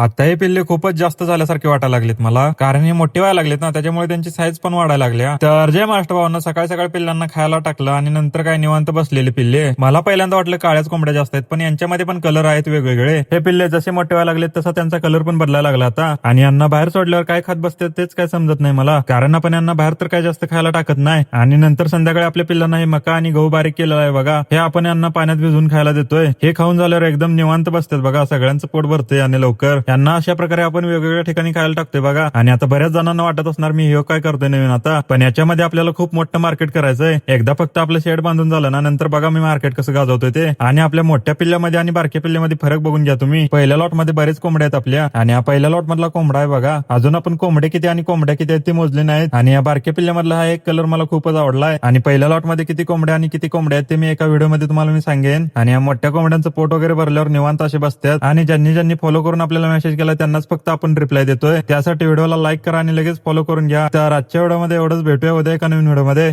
आता हे पिल्ले खूपच जास्त झाल्यासारखे वाटायला लागलेत मला. कारण हे मोठे व्हायला लागलेत ना त्याच्यामुळे त्यांची साईज पण वाढायला लागल्या. तर जय मास्टर भावांना सकाळी सकाळी पिल्लांना खायला टाकलं आणि नंतर काय निवांत बसलेले पिल्ले मला पहिल्यांदा वाटलं काळ्याच कोंबड्या जास्त आहेत पण यांच्यामध्ये पण कलर आहेत वेगवेगळे. हे पिल्ले जसे मोठे व्हायला लागलेत तसा त्यांचा कलर पण बदलायला लागला आता. आणि यांना बाहेर सोडल्यावर काय खात बसते तेच काय समजत नाही मला. कारण आपण यांना बाहेर तर काय जास्त खायला टाकत नाही. आणि नंतर संध्याकाळी आपल्या पिल्लांना हे मका आणि गहू बारीक केलेला आहे बघा. हे आपण यांना पाण्यात भिजून खायला देतोय. हे खाऊन झाल्यावर एकदम निवांत बसतात बघा. सगळ्यांचं पोट भरते आणि लवकर. यांना अशा प्रकारे आपण वेगवेगळ्या ठिकाणी खायला टाकतोय बघा. आणि आता बऱ्याच जणांना वाटत असणार मी हे काय करतोय नवीन आता. पण याच्यामध्ये आपल्याला खूप मोठं मार्केट करायचंय. एकदा फक्त आपलं शेड बांधून झालं ना नंतर बघा मी मार्केट कसं गाजवतोय ते. आणि आपल्या मोठ्या पिल्ल्यामध्ये आणि बारक्या पिल्ल्यामध्ये फरक बघून घ्या तुम्ही. पहिल्या लॉटमध्ये बरेच कोंबड्या आहेत आपल्या. आणि हा पहिल्या लॉट मधला कोंबडा आहे बघा. अजून आपण कोंबडे किती आणि कोंबड्या किती आहेत ते मोजले नाहीत. आणि या बारक्या पिल्ल्यामधला हा एक कलर मला खूपच आवडलाय. आणि पहिल्या लॉटमध्ये किती कोंबड्या आणि किती कोंबड्या आहेत ते मी एका व्हिडिओमध्ये तुम्हाला मी सांगेन. आणि या मोठ्या कोंबड्यांचं पोट वगैरे भरल्यावर निवांत असे बसतात. आणि ज्यांनी ज्यांनी फॉलो करून आपल्याला मेसेज केला त्यांनाच फक्त आपण रिप्लाय देतोय. त्यासाठी व्हिडिओला लाईक करा आणि लगेच फॉलो करून घ्या. तर आजच्या व्हिडिओमध्ये एवढंच. भेटूया उद्या एका नवीन व्हिडिओमध्ये